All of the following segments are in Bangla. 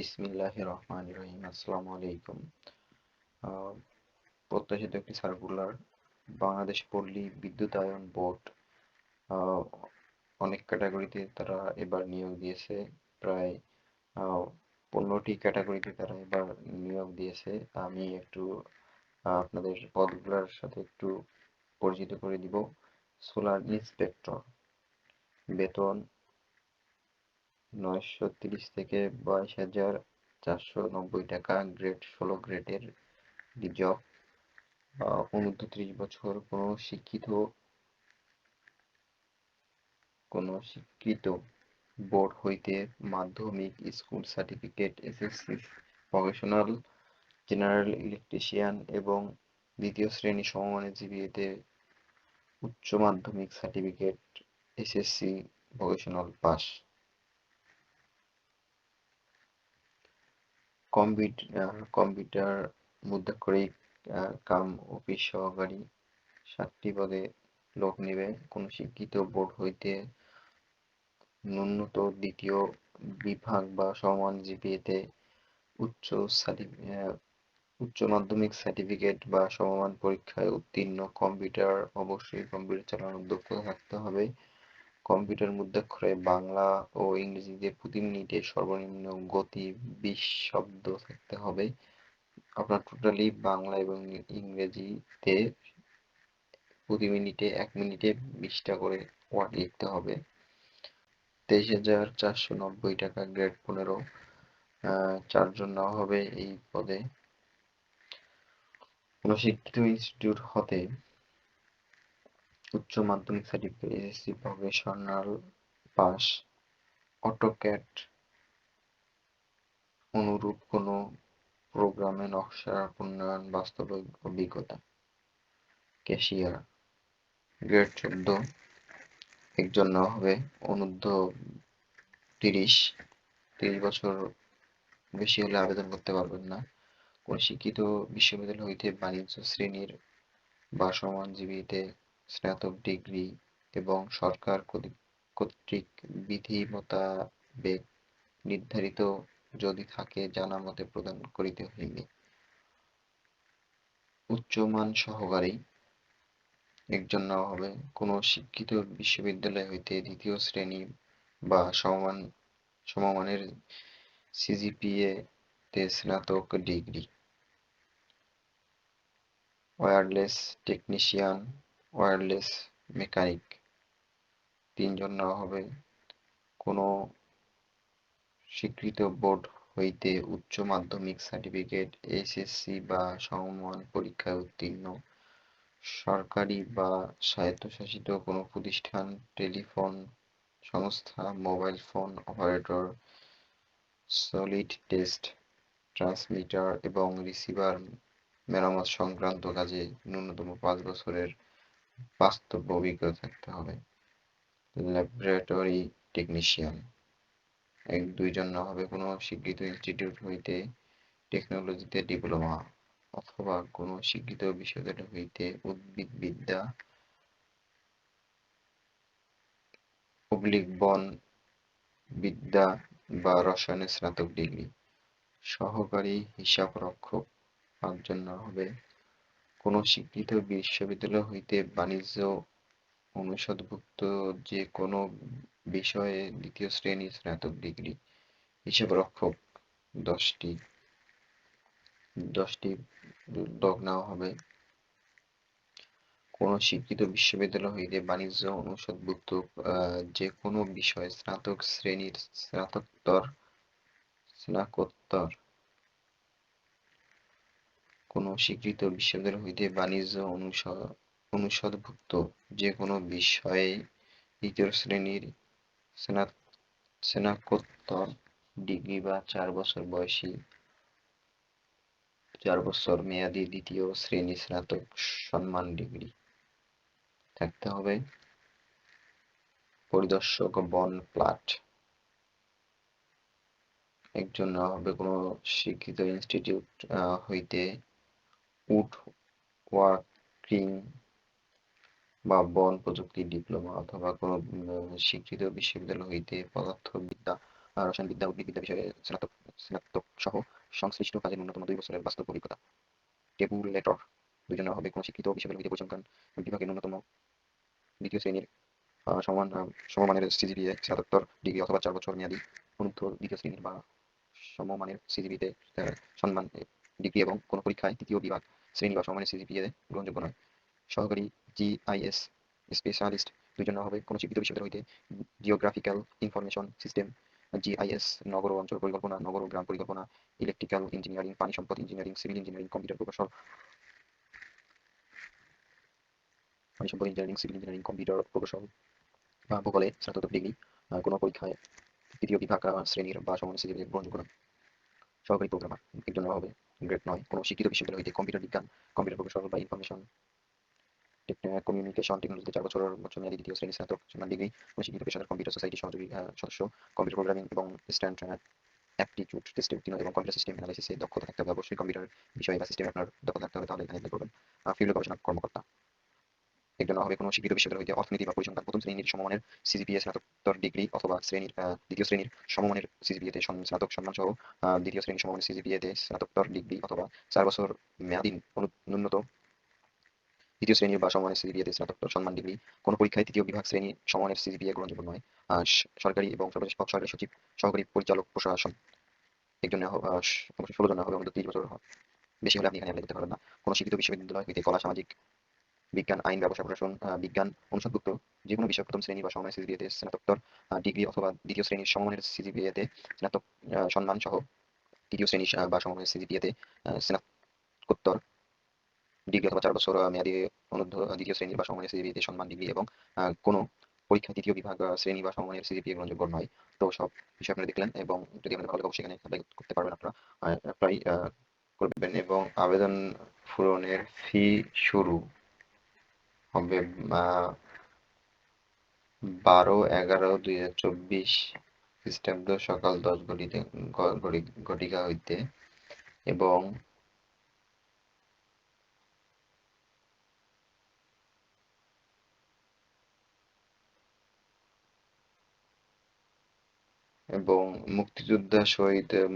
বিসমিল্লাহ রহমান রহিম আসসালামু আলাইকুম প্রত্যাশিত একটি সার্কুলার বাংলাদেশ পল্লী বিদ্যুতায়ন বোর্ড অনেক ক্যাটাগরিতে তারা এবার নিয়োগ দিয়েছে। প্রায় পনেরোটি ক্যাটাগরিতে তারা এবার নিয়োগ দিয়েছে। আমি একটু আপনাদের পদগুলোর সাথে একটু পরিচিত করে দিব। সোলার ইন্সপেক্টর বেতন নয়শো তিরিশ থেকে বাইশ হাজার চারশো নব্বই টাকা গ্রেড ষোলো গ্রেডের জব অনূর্ধ্ব ত্রিশ বছর কোনো শিক্ষিত, কোনো স্বীকৃত বোর্ড হইতে মাধ্যমিক school certificate SSC professional general electrician এবং দ্বিতীয় শ্রেণি সমমানের জিপিএতে উচ্চ মাধ্যমিক certificate SSC vocational pass computer মুদ্রাক্ষরিক cum office সহকারী সাতটি পদে লোক নেবে। কোন শিক্ষিত বোর্ড হইতে ন্যূনত দ্বিতীয় বিভাগ বা সমান জিপিএতে উচ্চ উচ্চ মাধ্যমিক সার্টিফিকেট বা সমমান পরীক্ষায় উত্তীর্ণ। কম্পিউটার অবশ্যই কম্পিউটার চালানোর দক্ষতা থাকতে হবে। কম্পিউটার মুদ্রাক্ষরে বাংলা ও ইংরেজিতে প্রতি মিনিটে সর্বনিম্ন গতি বিশ শব্দ থাকতে হবে। আপনার টোটালি বাংলা এবং ইংরেজিতে প্রতি মিনিটে এক মিনিটে বিশটা করে ওয়ার্ড লিখতে হবে। তেইশ হাজার চারশো নব্বই টাকা গ্রেড পনেরো চারজন নেওয়া হবে এই পদে। কোন শিক্ষিত ইনস্টিটিউট হতে উচ্চ মাধ্যমিক certificate SSC professional pass AutoCAD অনুরূপ কোনো প্রোগ্রামে নকশা, উন্নয়ন বাস্তবিক অভিজ্ঞতা। ক্যাশিয়ার, গ্রেড চোদ্দ। একজন নেওয়া হবে অনূর্ধ্ব তিরিশ। তিরিশ বছর বেশি হলে আবেদন করতে পারবেন না। কোন শিক্ষিত বিশ্ববিদ্যালয় হইতে বাণিজ্য শ্রেণির বা সমান জীবিতে স্নাতক ডিগ্রি এবং সরকার কর্তৃক- বিধি মোতাবেক নির্ধারিত যদি থাকে জানা মতে প্রদান করিতে হইবে। উচ্চমান সহকারী একজন নেওয়া হবে কোন শিক্ষিত বিশ্ববিদ্যালয় হইতে দ্বিতীয় শ্রেণি বা সমমান সমমানের সিজিপিএ তে স্নাতক degree wireless technician wireless mechanic তিনজন নেওয়া হবে। কোনো স্বীকৃত বোর্ড হইতে উচ্চ মাধ্যমিক সার্টিফিকেট এসএসসি বা সমমান পরীক্ষায় উত্তীর্ণ। সরকারি বা স্বায়ত্তশাসিত কোনো প্রতিষ্ঠান, টেলিফোন সংস্থা mobile phone operator solid test transmitter এবং রিসিভার মেরামত সংক্রান্ত কাজে ন্যূনতম পাঁচ বছরের বাস্তব অভিজ্ঞতা থাকতে হবে। ল্যাবরেটরি টেকনিশিয়ান এক দুইজন না হবে, কোনো স্বীকৃত ইনস্টিটিউট হইতে টেকনোলজিতে ডিপ্লোমা অথবা কোনো স্বীকৃত বিশ্ববিদ্যালয় হইতে উদ্ভিদবিদ্যা অবলিক বন বিদ্যা বা রসায়নে স্নাতক ডিগ্রি সহকারী হিসাব রক্ষক পাঁচজন না হবে। কোনো স্বীকৃত বিশ্ববিদ্যালয় হইতে বাণিজ্য অনুষদভুক্ত যে কোনো বিষয়ে দ্বিতীয় শ্রেণি স্নাতক ডিগ্রি হিসাব রক্ষক। দশটি দশটি উদ্যোগ নেওয়া হবে। কোনো শিক্ষিত বিশ্ববিদ্যালয় হইতে বাণিজ্য অনুষদভুক্ত যে কোনো বিষয়ে স্নাতক শ্রেণির স্নাতকোত্তর স্নাতকোত্তর কোনো স্বীকৃত বিশ্ববিদ্যালয় হইতে বাণিজ্য অনুষ- অনুষদভুক্ত যে কোনো বিষয়ে দ্বিতীয় শ্রেণির স্নাতকোত্তর ডিগ্রি বা চার বছর বয়সী, চার বছর মেয়াদী দ্বিতীয় শ্রেণি স্নাতক সম্মান ডিগ্রি থাকতে হবে। পরিদর্শক বন প্লাট। একজন হবে কোনো শিক্ষিত ইনস্টিটিউট হইতে উড ওয়ার্কিং বা বন প্রযুক্তি ডিপ্লোমা অথবা কোনো স্বীকৃত বিশ্ববিদ্যালয় হইতে পদার্থবিদ্যা রসায়নবিদ্যা, উদ্ভিদবিদ্যা বিষয়ে স্নাতক স্নাতক সহ সংশ্লিষ্ট কাজের ন্যূনতম দুই বছরের বাস্তব অভিজ্ঞতা। টেবুলেটর দুজনের হবে কোনো স্বীকৃত বিশ্ববিদ্যালয় হইতে পরিসংখ্যান বিভাগের ন্যূনতম দ্বিতীয় শ্রেণির সমান সমমানের সিজিপিএ স্নাতকোত্তর ডিগ্রি অথবা চার বছর মেয়াদী অনূর্ধ্ব দ্বিতীয় শ্রেণির বা সমমানের সিজিপিতে সম্মান ডিগ্রি এবং কোনো পরীক্ষায় তৃতীয় বিভাগ শ্রেণি বা সমমানের সিজিপিএ গ্রহণযোগ্য নয়। সহকারী জিআইএস স্পেশালিস্ট দুজন হবে, কোনো স্বীকৃত বিশ্ববিদ্যালয় হইতে জিওগ্রাফিক্যাল ইনফরমেশন সিস্টেম, জিআইএস নগর অঞ্চল পরিকল্পনা, নগর ও গ্রাম পরিকল্পনা, ইলেকট্রিক্যাল ইঞ্জিনিয়ারিং, পানি সম্পদ ইঞ্জিনিয়ারিং, সিভিল ইঞ্জিনিয়ারিং, কম্পিউটার প্রকৌশল। পানি সম্পদ ইঞ্জিনিয়ারিং, সিভিল ইঞ্জিনিয়ারিং, কম্পিউটার প্রকৌশল বা ভূগোলে স্নাতক ডিগ্রি কোনো পরীক্ষায় তৃতীয় বিভাগ শ্রেণির বা সমানের সিজিপিএ গ্রহণযোগ্য নয়। সহকারী প্রোগ্রামার, একজন হবে। গ্রেড নয় কোনো শিক্ষিত বিশ্ববিদ্যালয় হইতে কম্পিউটার বিজ্ঞান, কম্পিউটার প্রকৌশল বা ইনফরমেশন কমিউনিকেশন টেকনোলজিতে চার বছর বছর মেয়াদী দ্বিতীয় শ্রেণি স্নাতক সম্মান ডিগ্রি কোনো শিক্ষিত পেশাদার কম্পিউটার সোসাইটি সহযোগী সদস্য কম্পিউটার প্রোগ্রামিং এবং স্ট্যান্ড অ্যাপটিটিউড টেস্টে উত্তীর্ণ এবং কম্পিউটার সিস্টেম অ্যানালাইসিসে দক্ষতা থাকতে হবে। অবশ্যই কম্পিউটার বিষয়ে বা সিস্টেমে আপনার দক্ষতা থাকতে হবে, তাহলে এখানে করবেন। ফিল্ড গবেষণা কর্মকর্তা। একজন হবে কোনো শিক্ষিত বিশ্ববিদ্যালয় হইতে অর্থনীতি বা পরিসংখ্যান। প্রথম শ্রেণির সমমানের সিজিপিএ স্নাতকোত্তর ডিগ্রি অথবা শ্রেণির দ্বিতীয় শ্রেণির সমমানের সিজিপিএতে স্নাতক সম্মান সহ দ্বিতীয় শ্রেণির সমমানের সিজিপিএতে স্নাতকোত্তর ডিগ্রি অথবা চার বছর মেয়াদী ন্যূনত দ্বিতীয় শ্রেণির বা সমমানের সিজিপিএতে স্নাতকোত্তর সম্মান ডিগ্রি কোনো পরীক্ষায় তৃতীয় বিভাগ শ্রেণি সমমানের সিজিপিএ গ্রহণযোগ্য নয়। সরকারি এবং সরকারি সচিব, সহকারী পরিচালক প্রশাসন একজনে ষোলো জন হবে অন্তত তিরিশ বছর বেশি হলে আপনি এখানে অ্যাপ্লাই করতে পারবেন না। কোনো শিক্ষিত বিশ্ববিদ্যালয় হইতে কলা, সামাজিক বিজ্ঞান আইন ব্যবসা প্রশাসন বিজ্ঞান অনুষদভুক্ত যে কোনো বিষয় প্রথম শ্রেণি বা সমমানের সিজিপিএতে স্নাতকোত্তর ডিগ্রি অথবা দ্বিতীয় শ্রেণির সমমানের সিজিপিএতে স্নাতক সম্মান সহ তৃতীয় শ্রেণি বা সমমানের সিজিপিএতে স্নাতকোত্তর ডিগ্রি অথবা চার বছর মেয়াদী আহ, দ্বিতীয় শ্রেণি বা সমমানের সিজিপিএতে সম্মান ডিগ্রি এবং কোনো পরীক্ষা তৃতীয় বিভাগ শ্রেণি বা সমমানের সিজিপিএ গ্রহণযোগ্য নয়। তো সব বিষয় আপনারা দেখলেন এবং যদি আমাদের ভালো এখানে অ্যাপ্লাই করতে পারবেন আপনারা অ্যাপ্লাই করবেন এবং আবেদন পূরণের ফি শুরু। হবে বারো এগারো দুই হাজার চব্বিশ খ্রিস্টাব্দ সকাল দশ ঘটিতে ঘটিকা হইতে এবং এবং মুক্তিযোদ্ধা শহীদ উম,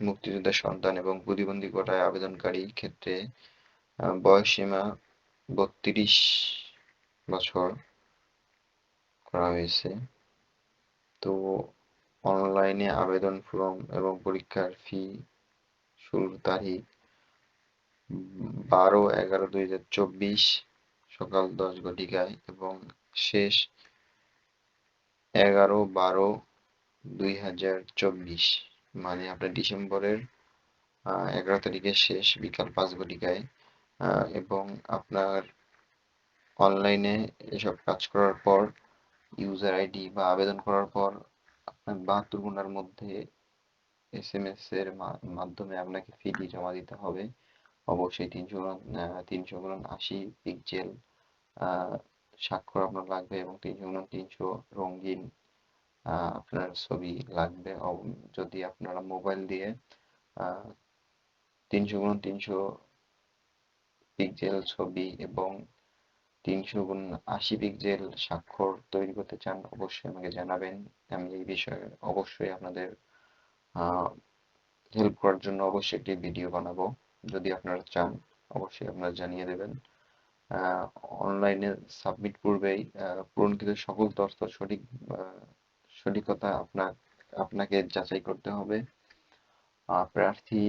মুক্তিযোদ্ধার সন্তান এবং প্রতিবন্ধী কোটায় আবেদনকারী ক্ষেত্রে বয়সসীমা বত্রিশ বছর করা হয়েছে। তো অনলাইনে আবেদন ফর্ম এবং পরীক্ষার ফি শুরুর তারিখ বারো এগারো দুই হাজার চব্বিশ সকাল দশ ঘটিকায় এবং শেষ এগারো বারো দুই হাজার চব্বিশ। মানে আপনার ডিসেম্বরের এগারো তারিখের শেষ বিকাল পাঁচ ঘটিকায়। এবং আপনার অনলাইনে এসব কাজ করার পর ইউজার আইডি বা আবেদন করার পর, আপনার বাহাত্তর ঘণ্টার মধ্যে এস এম এস এর মাধ্যমে আপনাকে ফিটি জমা দিতে হবে। অবশ্যই তিনশো তিনশো গুণ আশি পিক্সেল স্বাক্ষর আপনার লাগবে এবং তিনশো গুণন তিনশো রঙিন আপনার ছবি লাগবে। যদি আপনারা মোবাইল দিয়ে তিনশো গুণ তিনশো পিক্সেল ছবি এবং তিনশো গুণ আশি পিক্সেল স্বাক্ষর তৈরি করতে চান, অবশ্যই আমাকে জানাবেন। আমি এই বিষয়ে অবশ্যই আপনাদের হেল্প করার জন্য অবশ্যই একটি ভিডিও বানাবো। যদি আপনারা চান, অবশ্যই আপনারা জানিয়ে দেবেন। অনলাইনে সাবমিট পূর্বেই পূরণকৃত সকল তথ্য সঠিক সঠিকতা আপনার আপনাকে যাচাই করতে হবে। প্রার্থী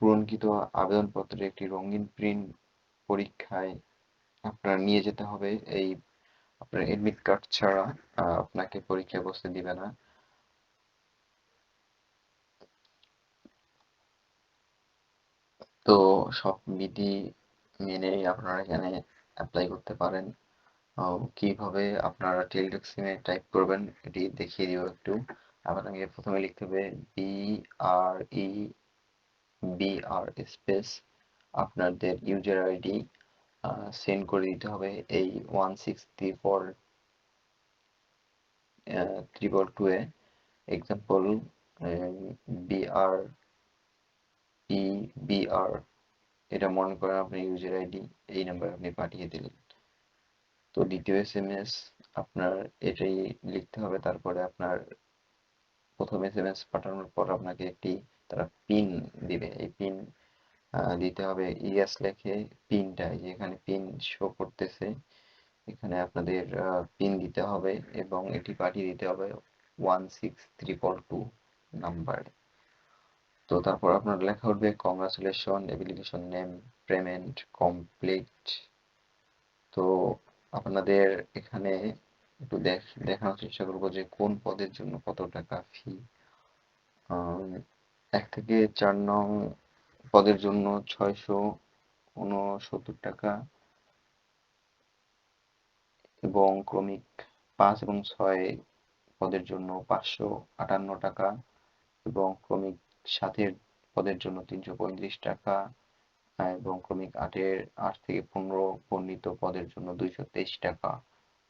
পূরণকৃত আবেদনপত্রে একটি রঙিন প্রিন্ট পরীক্ষায় আপনার নিয়ে যেতে হবে, এই আপনার এডমিট কার্ড ছাড়া আপনাকে পরীক্ষায় বসতে দিবে না। তো সব বিধি মেনেই আপনারা এখানে অ্যাপ্লাই করতে পারেন। কীভাবে আপনারা টেলিটক সিমে টাইপ করবেন, এটি দেখিয়ে দিব একটু। আপনাকে প্রথমে লিখতে হবে B R E B R space আপনাদের ইউজার আইডি সেন্ড করে দিতে হবে এই one six three four triple two A. Example B R E B R এটা মনে করেন আপনার ইউজার আইডি এই নাম্বার আপনি পাঠিয়ে দিলেন। তো দ্বিতীয় এস এম এস আপনার এটাই লিখতে হবে, তারপরে আপনার প্রথম এস এম এস পাঠানোর পর আপনাকে একটি তারা পিন দিবে। এই পিন দিতে হবে ইএস লেখে পিনটা যেখানে পিন শো করতেছে, এখানে আপনাদের পিন দিতে হবে এবং এটি পাঠিয়ে দিতে হবে ওয়ান সিক্স ত্রিপল টু নাম্বারে তো তারপর আপনার লেখা উঠবে congratulation application name payment complete তো আপনাদের এখানে একটু দেখ, দেখানোর চেষ্টা করব যে কোন পদের জন্য কত টাকা ফি এক থেকে চার নং পদের জন্য ছয়শো উনসত্তর টাকা এবং ক্রমিক পাঁচ এবং ছয় পদের জন্য পাঁচশো আটান্ন টাকা এবং ক্রমিক সাতের পদের জন্য তিনশো পঁয়ত্রিশ টাকা এবং ক্রমিক আটের আট থেকে পনেরো বর্ণিত পদের জন্য দুইশো তেইশ টাকা।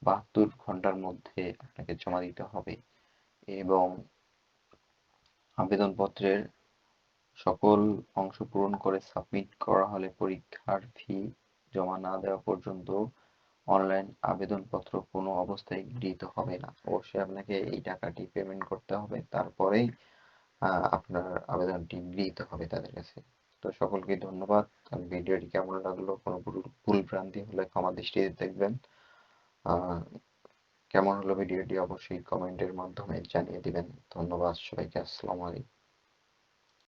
বাহাত্তর ঘণ্টার মধ্যে আপনাকে জমা দিতে হবে এবং আবেদনপত্রের সকল অংশ পূরণ করে সাবমিট করা হলে পরীক্ষার ফি জমা না দেওয়া পর্যন্ত অনলাইন আবেদনপত্র কোনো অবস্থায় গৃহীত হবে না। অবশ্যই আপনাকে এই টাকাটি পেমেন্ট করতে হবে, তারপরেই আপনার আবেদনটি গৃহীত হবে তাদের কাছে। তো সকলকে ধন্যবাদ। ভিডিওটি কেমন লাগল, কোনো ভুল ভ্রান্তি হলে ক্ষমা দৃষ্টিতে দেখবেন। কেমন হলো ভিডিওটি অবশ্যই কমেন্টের মাধ্যমে জানিয়ে দিবেন। ধন্যবাদ সবাইকে, আসসালামু আলাইকুম।